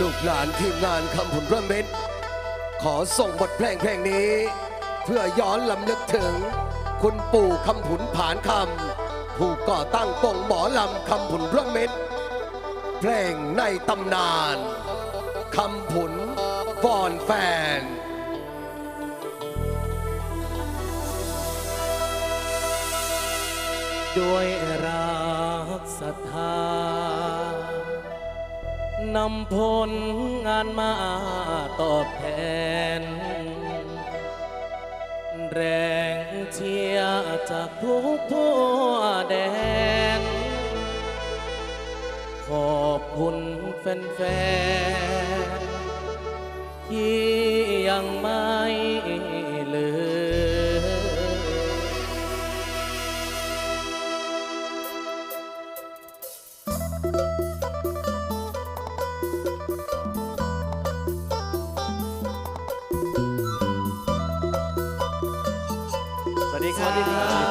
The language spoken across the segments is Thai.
ลูกหลานทีมงานคำผุนร่วมมิตรขอส่งบทเพลงเพลงนี้ เพื่อย้อนลำลึกถึง คุณปู่คำผุนผานคำผู้ก่อตั้งกงหมอลำคำผุนร่วมมิตรเพลงในตำนานคำผุนฟอนแฟน ด้วยรักศรัทธานำผลงานมาตอบแทน แรงเชียร์จากทุกทั่วแดน ขอบคุณแฟนๆที่ยังไม่ สวัสดีครับ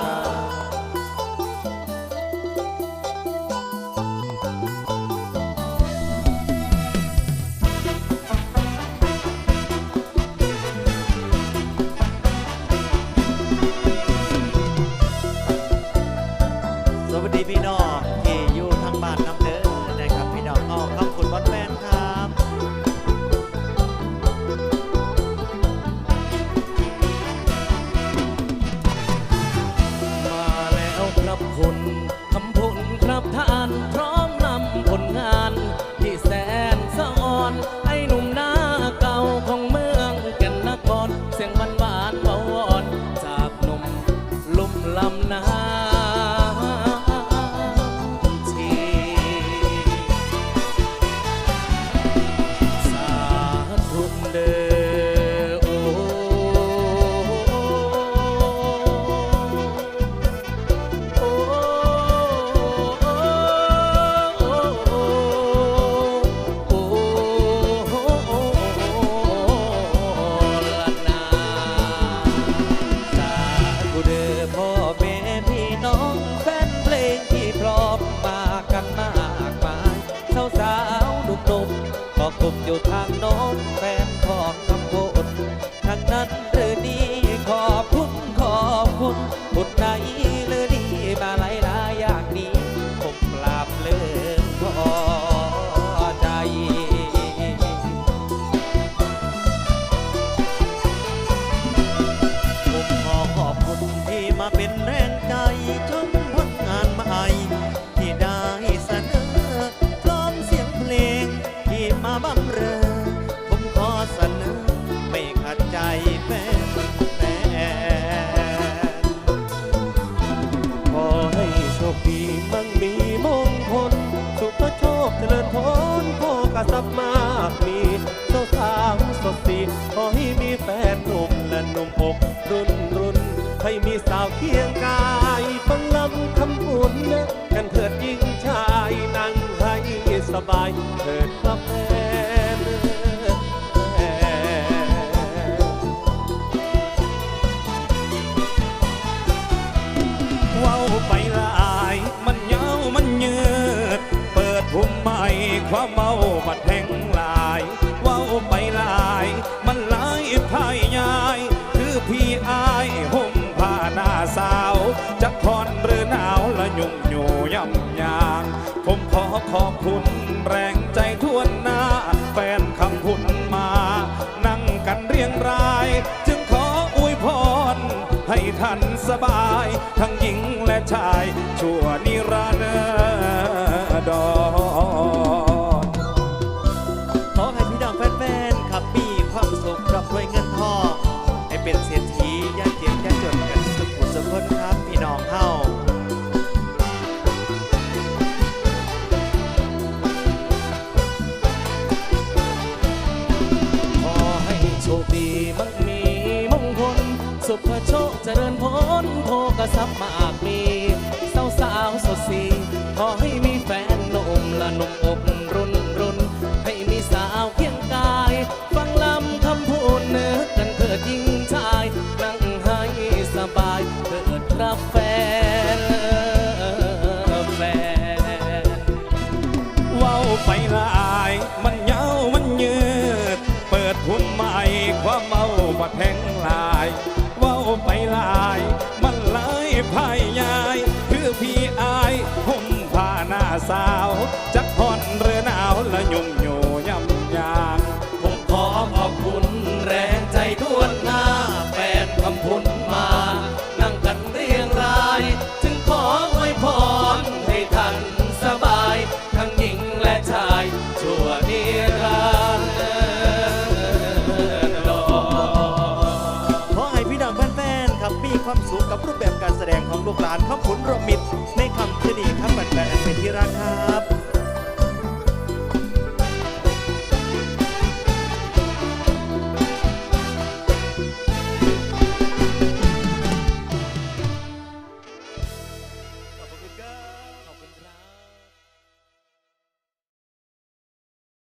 อยู่ทางโน้นแฟนของคำพูดทางนั้นหรือนี้ขอบคุณขอบคุณบุญไหน ทรัพย์มากมีเจ้าสาวสดสีขอให้มีแฟนหนุ่มและหนุ่มอกรุ่นรุ่นให้มีสาวเคียงกายฟังลำคำปุ่นกันเถิดยิ่งชายนั่งให้สบายเถิดครับแฟ ใหม่ความเมาบัดแหงหลาย เว้าไปหลาย มันหลายพายยาย คือพี่อายห่มผ้าหน้าสาวจะคอนหรือหนาวละยุ่งอยู่ย่ำยาง ผมขอขอบคุณแรงใจทวนหน้า แฟนคำพุนมา นั่งกันเรียงราย จึงขออวยพร ให้ท่านสบาย ทั้งหญิงและชาย ชั่วนิรันดร สุขโชคเจริญพ้นโภกทรัพย์มากมีสาวสาวสดสีขอให้มีแฟนหนุ่มละหนุ่มอบรุนรุนให้มีสาวเคียงกาย ฟังลำคำพูดเนื้อกันเถิดยิ่งชายนั่งให้สบายเกิดรับแฟนแฟนว้าวไปละอายมันเหยาวมันยืด เปิดหุ่มใหม่ความเมาบัดแทงลาย 我回来。 แสดงของลูกหลานพระขุนรมิตรในคำชนีพระบัณฑิตเป็นที่รักค่ะ